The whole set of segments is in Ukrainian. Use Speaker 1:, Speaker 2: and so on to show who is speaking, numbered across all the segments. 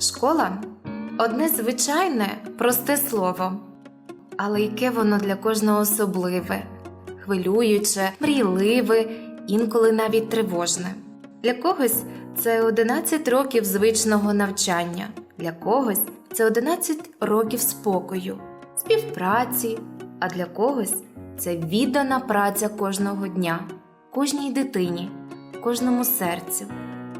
Speaker 1: Школа одне звичайне, просте слово, але яке воно для кожного особливе, хвилююче, мрійливе, інколи навіть тривожне. Для когось це 11 років звичного навчання, для когось це 11 років спокою, співпраці, а для когось це віддана праця кожного дня, кожній дитині, кожному серцю,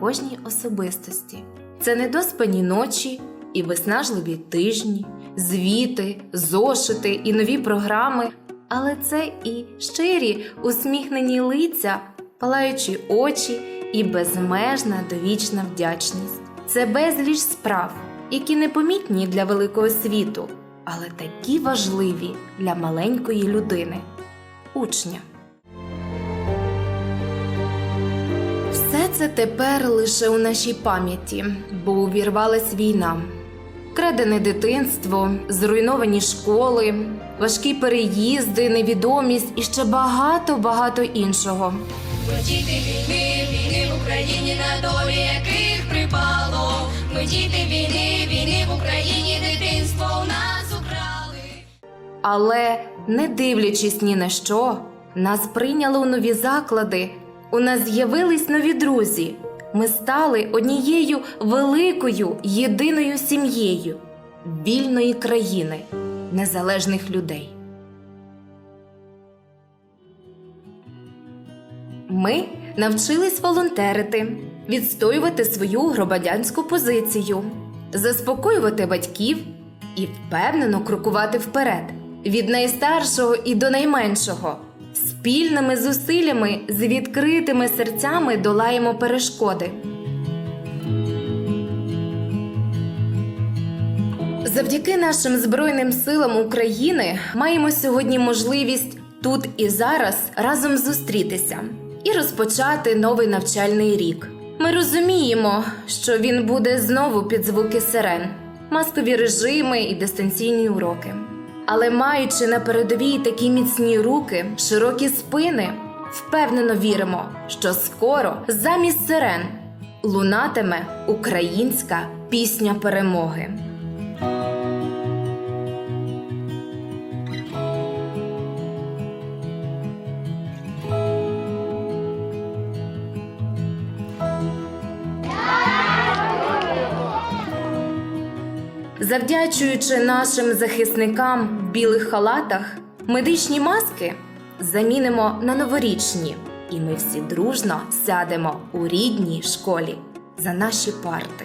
Speaker 1: кожній особистості. Це недоспані ночі і виснажливі тижні, звіти, зошити і нові програми, але це і щирі усміхнені лиця, палаючі очі і безмежна довічна вдячність. Це безліч справ, які непомітні для великого світу, але такі важливі для маленької людини учня. Це тепер лише у нашій пам'яті, бо увірвалась війна. Крадене дитинство, зруйновані школи, важкі переїзди, невідомість і ще багато багато іншого.
Speaker 2: Ми діти війни, війни в Україні, на долі яких припало. Ми діти війни, війни в Україні, дитинство у нас украли.
Speaker 1: Але, не дивлячись ні на що, нас прийняли у нові заклади, у нас з'явились нові друзі. Ми стали однією великою єдиною сім'єю вільної країни, незалежних людей. Ми навчились волонтерити, відстоювати свою громадянську позицію, заспокоювати батьків і впевнено крокувати вперед від найстаршого і до найменшого. Спільними зусиллями з відкритими серцями долаємо перешкоди. Завдяки нашим Збройним силам України маємо сьогодні можливість тут і зараз разом зустрітися і розпочати новий навчальний рік. Ми розуміємо, що він буде знову під звуки сирен, маскові режими і дистанційні уроки. Але маючи на передовій такі міцні руки, широкі спини, впевнено віримо, що скоро замість сирен лунатиме українська пісня перемоги. Завдячуючи нашим захисникам в білих халатах, медичні маски замінимо на новорічні, і ми всі дружно сядемо у рідній школі за наші парти.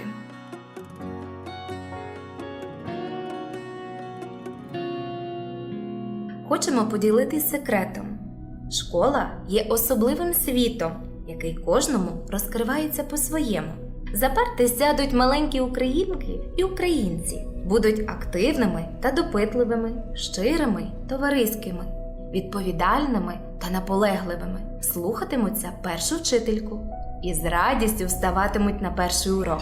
Speaker 1: Хочемо поділитись секретом. Школа є особливим світом, який кожному розкривається по-своєму. За парти сядуть маленькі українки і українці, будуть активними та допитливими, щирими, товариськими, відповідальними та наполегливими, слухатимуться першу вчительку і з радістю вставатимуть на перший урок.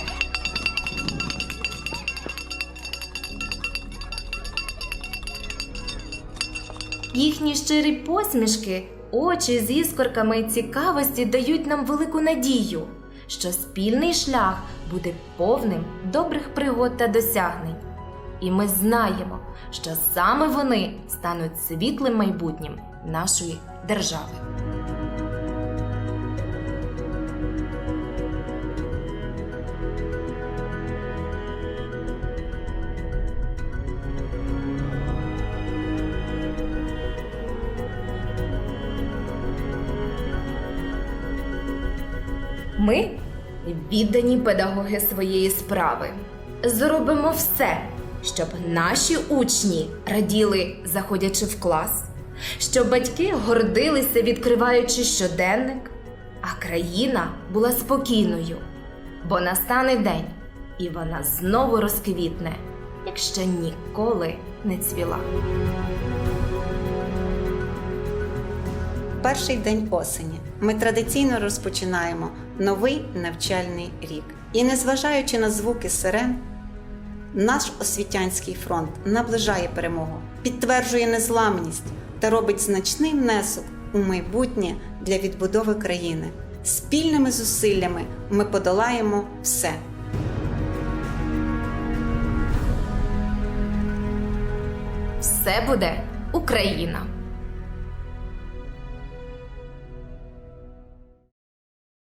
Speaker 1: Їхні щирі посмішки, очі з іскорками цікавості дають нам велику надію, що спільний шлях буде повним добрих пригод та досягнень. І ми знаємо, що саме вони стануть світлим майбутнім нашої держави. Ми віддані педагоги своєї справи. Зробимо все, щоб наші учні раділи, заходячи в клас, щоб батьки гордилися, відкриваючи щоденник, а країна була спокійною, бо настане день, і вона знову розквітне, як ще ніколи не цвіла
Speaker 3: перший день осені ми традиційно розпочинаємо новий навчальний рік. І незважаючи на звуки сирен, наш освітянський фронт наближає перемогу, підтверджує незламність та робить значний внесок у майбутнє для відбудови країни. Спільними зусиллями ми подолаємо все.
Speaker 1: Все буде Україна.